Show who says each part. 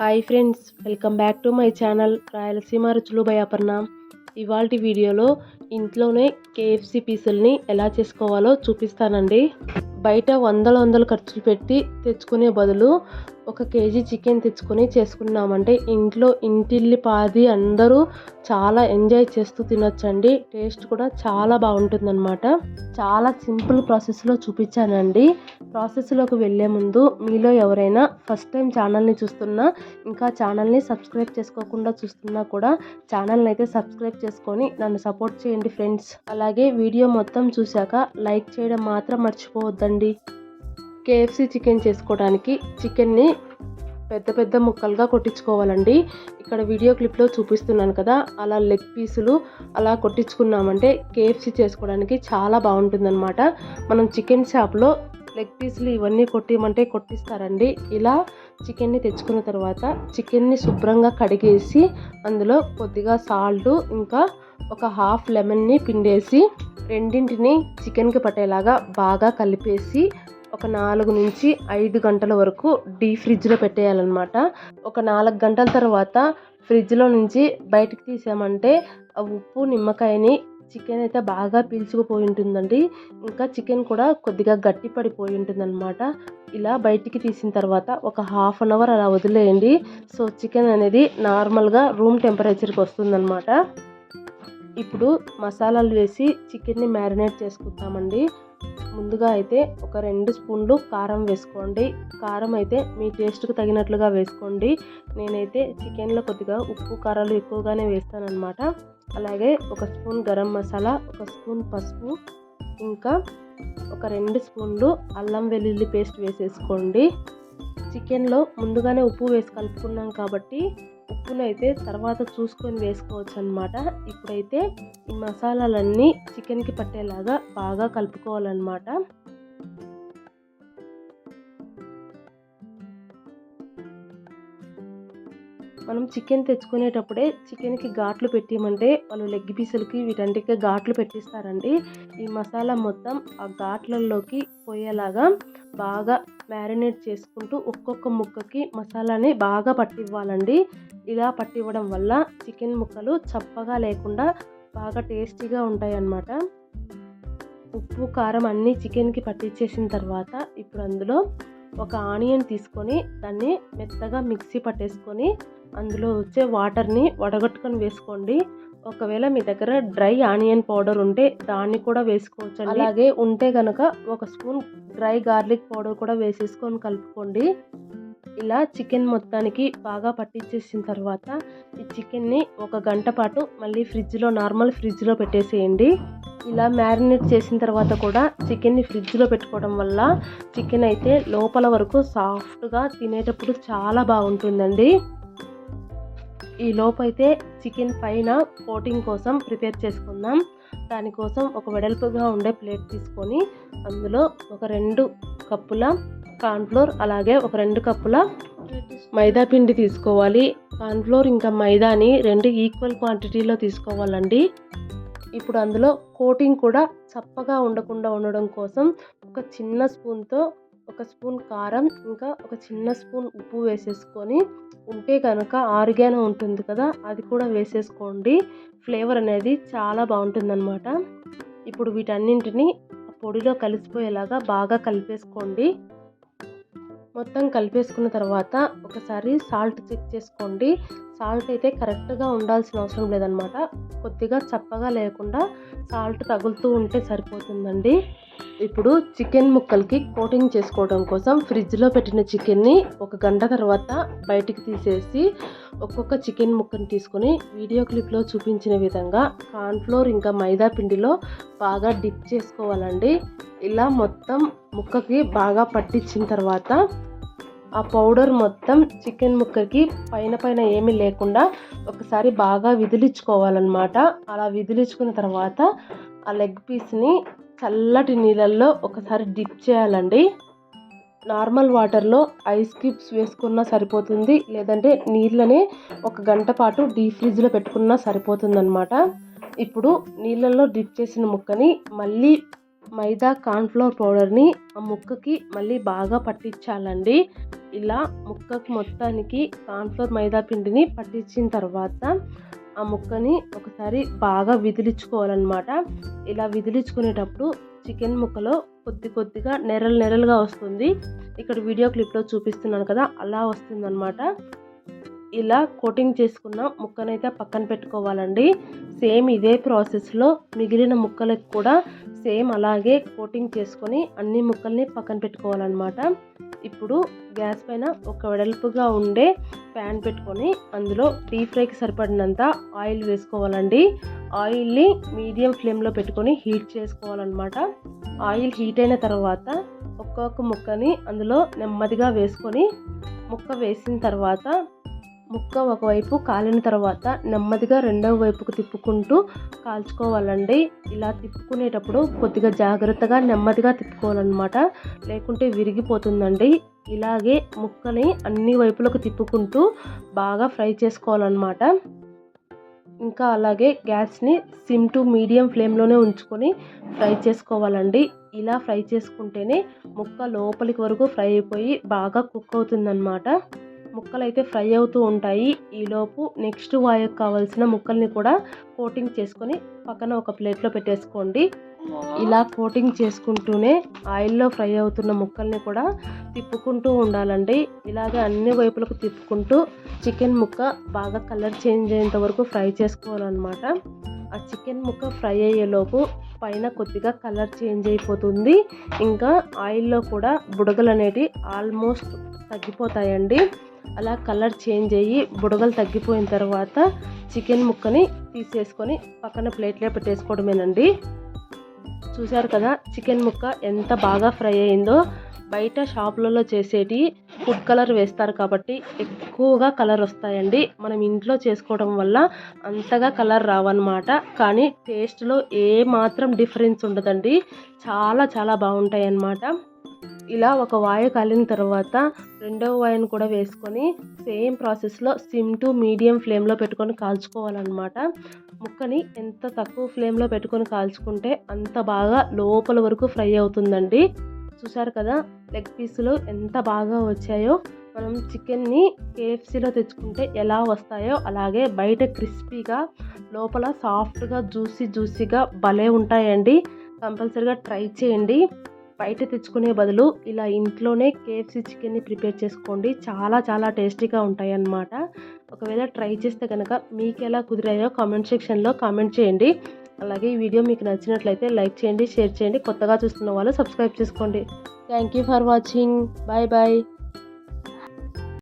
Speaker 1: Hi friends welcome back to my channel Rayalaseema రుచులు by Aparna. ఇవాళ వీడియోలో ఇంట్లోనే కేఎఫ్సి పీసుల్ని ఎలా చేసుకోవాలో చూపిస్తానండి. బయట వందల వందలు ఖర్చులు పెట్టి తెచ్చుకునే బదులు ఒక కేజీ చికెన్ తెచ్చుకొని చేసుకున్నామంటే ఇంట్లో ఇంటిల్లి పాది అందరూ చాలా ఎంజాయ్ చేస్తూ తినొచ్చండి. టేస్ట్ కూడా చాలా బాగుంటుందన్నమాట. చాలా సింపుల్ ప్రాసెస్లో చూపించానండి. ప్రాసెస్లోకి వెళ్ళే ముందు మీలో ఎవరైనా ఫస్ట్ టైం ఛానల్ని చూస్తున్నా ఇంకా ఛానల్ని సబ్స్క్రైబ్ చేసుకోకుండా చూస్తున్నా కూడా ఛానల్ని అయితే సబ్స్క్రైబ్ చేసుకొని నన్ను సపోర్ట్ చేయండి ఫ్రెండ్స్. అలాగే వీడియో మొత్తం చూశాక లైక్ చేయడం మాత్రం మర్చిపోవద్దండి. కేఎఫ్సి చికెన్ చేసుకోవడానికి చికెన్ని పెద్ద పెద్ద ముక్కలుగా కొట్టించుకోవాలండి. ఇక్కడ వీడియో క్లిప్లో చూపిస్తున్నాను కదా అలా లెగ్ పీసులు అలా కొట్టించుకున్నామంటే కేఎఫ్సి చేసుకోవడానికి చాలా బాగుంటుందన్నమాట. మనం చికెన్ షాప్లో లెగ్ పీసులు ఇవన్నీ కొట్టిమంటే కొట్టిస్తారండి. ఇలా చికెన్ని తెచ్చుకున్న తర్వాత చికెన్ని శుభ్రంగా కడిగేసి అందులో కొద్దిగా సాల్ట్ ఇంకా ఒక హాఫ్ లెమన్ని పిండేసి రెండింటిని చికెన్కి పట్టేలాగా బాగా కలిపేసి ఒక నాలుగు నుంచి ఐదు గంటల వరకు డీ ఫ్రిడ్జ్లో పెట్టేయాలన్నమాట. ఒక నాలుగు గంటల తర్వాత ఫ్రిడ్జ్లో నుంచి బయటకు తీసామంటే ఉప్పు నిమ్మకాయని చికెన్ అయితే బాగా పీల్చుకుపోయి ఉంటుందండి. ఇంకా చికెన్ కూడా కొద్దిగా గట్టి పడిపోయి ఉంటుందన్నమాట. ఇలా బయటికి తీసిన తర్వాత ఒక హాఫ్ అన్ అవర్ అలా వదిలేయండి. సో చికెన్ అనేది నార్మల్గా రూమ్ టెంపరేచర్కి వస్తుందన్నమాట. ఇప్పుడు మసాలాలు వేసి చికెన్ని మ్యారినేట్ చేసుకుంటామండి ముందుగా అయితే ఒక రెండు స్పూన్లు కారం వేసుకోండి. కారం అయితే మీ టేస్ట్కి తగినట్లుగా వేసుకోండి. నేనైతే చికెన్లో కొద్దిగా ఉప్పు కారాలు ఎక్కువగానే వేస్తానన్నమాట. అలాగే ఒక స్పూన్ గరం మసాలా ఒక స్పూన్ పసుపు ఇంకా ఒక రెండు స్పూన్లు అల్లం వెల్లుల్లి పేస్ట్ వేసేసుకోండి. చికెన్లో ముందుగానే ఉప్పు వేసి కలుపుకున్నాం కాబట్టి ఉప్పునైతే తర్వాత చూసుకొని వేసుకోవచ్చు అనమాట ఇప్పుడైతే ఈ మసాలాలన్నీ చికెన్కి పట్టేలాగా బాగా కలుపుకోవాలన్నమాట. మనం చికెన్ తెచ్చుకునేటప్పుడే చికెన్కి ఘాట్లు పెట్టిమంటే వాళ్ళు లెగ్ పీసులకి వీటంటికి ఘాట్లు పెట్టిస్తారండి. ఈ మసాలా మొత్తం ఆ ఘాట్లలోకి పోయేలాగా బాగా మ్యారినేట్ చేసుకుంటూ ఒక్కొక్క ముక్కకి మసాలాని బాగా పట్టివ్వాలండి. ఇలా పట్టివ్వడం వల్ల చికెన్ ముక్కలు చప్పగా లేకుండా బాగా టేస్టీగా ఉంటాయి అన్నమాట ఉప్పు కారం అన్నీ చికెన్కి పట్టించేసిన తర్వాత ఇప్పుడు అందులో ఒక ఆనియన్ తీసుకొని దాన్ని మెత్తగా మిక్సీ పట్టేసుకొని అందులో వచ్చే వాటర్ని వడగట్టుకొని వేసుకోండి. ఒకవేళ మీ దగ్గర డ్రై ఆనియన్ పౌడర్ ఉంటే దాన్ని కూడా వేసుకోవచ్చు అలాగే ఉంటే కనుక ఒక స్పూన్ డ్రై గార్లిక్ పౌడర్ కూడా వేసేసుకొని కలుపుకోండి. ఇలా చికెన్ మొత్తానికి బాగా పట్టించేసిన తర్వాత ఈ చికెన్ని ఒక గంట పాటు మళ్ళీ ఫ్రిడ్జ్లో నార్మల్ ఫ్రిడ్జ్లో పెట్టేసేయండి. ఇలా మ్యారినేట్ చేసిన తర్వాత కూడా చికెన్ని ఫ్రిడ్జ్లో పెట్టుకోవడం వల్ల చికెన్ అయితే లోపల వరకు సాఫ్ట్గా తినేటప్పుడు చాలా బాగుంటుందండి. ఈ లోపైతే చికెన్ పైన కోటింగ్ కోసం ప్రిపేర్ చేసుకుందాం. దానికోసం ఒక వెడల్పుగా ఉండే ప్లేట్ తీసుకొని అందులో ఒక రెండు కప్పుల కార్న్ఫ్లోర్ అలాగే ఒక రెండు కప్పుల మైదా పిండి తీసుకోవాలి. కార్న్ఫ్లోర్ ఇంకా మైదాని రెండు ఈక్వల్ క్వాంటిటీలో తీసుకోవాలండి. ఇప్పుడు అందులో కోటింగ్ కూడా చప్పగా ఉండకుండా ఉండడం కోసం ఒక చిన్న స్పూన్తో ఒక స్పూన్ కారం ఇంకా ఒక చిన్న స్పూన్ ఉప్పు వేసేసుకొని ఉంటే కనుక ఆరుగానే ఉంటుంది కదా అది కూడా వేసేసుకోండి. ఫ్లేవర్ అనేది చాలా బాగుంటుందన్నమాట. ఇప్పుడు వీటన్నింటిని పొడిలో కలిసిపోయేలాగా బాగా కలిపేసుకోండి. మొత్తం కలిపేసుకున్న తర్వాత ఒకసారి సాల్ట్ చెక్ చేసుకోండి. సాల్ట్ అయితే కరెక్ట్గా ఉండాల్సిన అవసరం లేదనమాట. కొద్దిగా చప్పగా లేకుండా సాల్ట్ తగులుతూ ఉంటే సరిపోతుందండి. ఇప్పుడు చికెన్ ముక్కలకి కోటింగ్ చేసుకోవడం కోసం ఫ్రిడ్జ్లో పెట్టిన చికెన్ని ఒక గంట తర్వాత బయటికి తీసేసి ఒక్కొక్క చికెన్ ముక్కని తీసుకొని వీడియో క్లిప్లో చూపించిన విధంగా కార్న్ఫ్లోర్ ఇంకా మైదా పిండిలో బాగా డిప్ చేసుకోవాలండి. ఇలా మొత్తం ముక్కకి బాగా పట్టించిన తర్వాత ఆ పౌడర్ మొత్తం చికెన్ ముక్కకి పైన పైన ఏమీ లేకుండా ఒకసారి బాగా విదిలించుకోవాలన్నమాట. అలా విదిలించుకున్న తర్వాత ఆ లెగ్ పీస్ని చల్లటి నీళ్ళల్లో ఒకసారి డిప్ చేయాలండి. నార్మల్ వాటర్లో ఐస్ క్యూబ్స్ వేసుకున్నా సరిపోతుంది లేదంటే నీళ్ళని ఒక గంట పాటు డీప్ ఫ్రిడ్జ్లో పెట్టుకున్నా సరిపోతుందన్నమాట. ఇప్పుడు నీళ్ళల్లో డిప్ చేసిన ముక్కని మళ్ళీ మైదా కార్న్ఫ్లోర్ పౌడర్ని ఆ ముక్కకి మళ్ళీ బాగా పట్టించాలండి. ఇలా ముక్కకు మొత్తానికి కార్న్ఫ్లోర్ మైదా పిండిని పట్టించిన తర్వాత ఆ ముక్కని ఒకసారి బాగా విదిలించుకోవాలన్నమాట. ఇలా విదిలించుకునేటప్పుడు చికెన్ ముక్కలో కొద్ది కొద్దిగా నెరలు నెరలుగా వస్తుంది. ఇక్కడ వీడియో క్లిప్లో చూపిస్తున్నాను కదా అలా వస్తుందన్నమాట. ఇలా కోటింగ్ చేసుకున్న ముక్కనైతే పక్కన పెట్టుకోవాలండి. సేమ్ ఇదే ప్రాసెస్లో మిగిలిన ముక్కలకు కూడా సేమ్ అలాగే కోటింగ్ చేసుకొని అన్ని ముక్కల్ని పక్కన పెట్టుకోవాలన్నమాట. ఇప్పుడు గ్యాస్ పైన ఒక వెడల్పుగా ఉండే ప్యాన్ పెట్టుకొని అందులో డీప్ ఫ్రైకి సరిపడినంత ఆయిల్ వేసుకోవాలండి. ఆయిల్ని మీడియం ఫ్లేమ్లో పెట్టుకొని హీట్ చేసుకోవాలన్నమాట. ఆయిల్ హీట్ అయిన తర్వాత ఒక్కొక్క ముక్కని అందులో నెమ్మదిగా వేసుకొని ముక్క వేసిన తర్వాత ముక్క ఒకవైపు కాలిన తర్వాత నెమ్మదిగా రెండవ వైపుకు తిప్పుకుంటూ కాల్చుకోవాలండి. ఇలా తిప్పుకునేటప్పుడు కొద్దిగా జాగ్రత్తగా నెమ్మదిగా తిప్పుకోవాలన్నమాట. లేకుంటే విరిగిపోతుందండి. ఇలాగే ముక్కని అన్ని వైపులకు తిప్పుకుంటూ బాగా ఫ్రై చేసుకోవాలన్నమాట. ఇంకా అలాగే గ్యాస్ని సిమ్ టు మీడియం ఫ్లేమ్లోనే ఉంచుకొని ఫ్రై చేసుకోవాలండి. ఇలా ఫ్రై చేసుకుంటేనే ముక్క లోపలికి వరకు ఫ్రై అయిపోయి బాగా కుక్ అవుతుందన్నమాట. ముక్కలు అయితే ఫ్రై అవుతూ ఉంటాయి. ఈలోపు నెక్స్ట్ వాయకు కావాల్సిన ముక్కల్ని కూడా కోటింగ్ చేసుకొని పక్కన ఒక ప్లేట్లో పెట్టేసుకోండి. ఇలా కోటింగ్ చేసుకుంటూనే ఆయిల్లో ఫ్రై అవుతున్న ముక్కల్ని కూడా తిప్పుకుంటూ ఉండాలండి. ఇలాగే అన్ని వైపులకు తిప్పుకుంటూ చికెన్ ముక్క బాగా కలర్ చేంజ్ అయ్యేంత వరకు ఫ్రై చేసుకోవాలన్నమాట. ఆ చికెన్ ముక్క ఫ్రై అయ్యేలోపు పైన కొద్దిగా కలర్ చేంజ్ అయిపోతుంది. ఇంకా ఆయిల్లో కూడా బుడగలు అనేటివి ఆల్మోస్ట్ తగ్గిపోతాయండి. అలా కలర్ చేంజ్ అయ్యి బుడగలు తగ్గిపోయిన తర్వాత చికెన్ ముక్కని తీసేసుకొని పక్కన ప్లేట్లో పెట్టేసుకోవడమేనండి. చూసారు కదా చికెన్ ముక్క ఎంత బాగా ఫ్రై అయిందో. బయట షాపులలో చేసేటి ఫుడ్ కలర్ వేస్తారు కాబట్టి ఎక్కువగా కలర్ వస్తాయండి. మనం ఇంట్లో చేసుకోవడం వల్ల అంతగా కలర్ రావన్నమాట. కానీ టేస్ట్లో ఏ మాత్రం డిఫరెన్స్ ఉండదండి. చాలా చాలా బాగుంటాయి అన్నమాట ఇలా ఒక వాయ కాలిన తర్వాత రెండవ వాయను కూడా వేసుకొని సేమ్ ప్రాసెస్లో సిమ్ టు మీడియం ఫ్లేమ్లో పెట్టుకొని కాల్చుకోవాలన్నమాట. ముక్కని ఎంత తక్కువ ఫ్లేమ్లో పెట్టుకొని కాల్చుకుంటే అంత బాగా లోపల వరకు ఫ్రై అవుతుందండి. చూసారు కదా లెగ్ పీసులు ఎంత బాగా వచ్చాయో. మనం చికెన్ని కేఎఫ్సీలో తెచ్చుకుంటే ఎలా వస్తాయో అలాగే బయట క్రిస్పీగా లోపల సాఫ్ట్గా జ్యూసీ జ్యూసీగా భలే ఉంటాయండి. కంపల్సరీగా ట్రై చేయండి. బయట తెచ్చుకునే బదులు ఇలా ఇంట్లోనే కేఎఫ్సీ చికెన్ని ప్రిపేర్ చేసుకోండి. చాలా చాలా టేస్టీగా ఉంటాయి అన్నమాట ఒకవేళ ట్రై చేస్తే కనుక మీకు ఎలా కుదిరాయో కామెంట్ సెక్షన్లో కామెంట్ చేయండి. అలాగే ఈ వీడియో మీకు నచ్చినట్లయితే లైక్ చేయండి షేర్ చేయండి. కొత్తగా చూస్తున్న వాళ్ళు సబ్స్క్రైబ్ చేసుకోండి. Thank you for watching. Bye bye.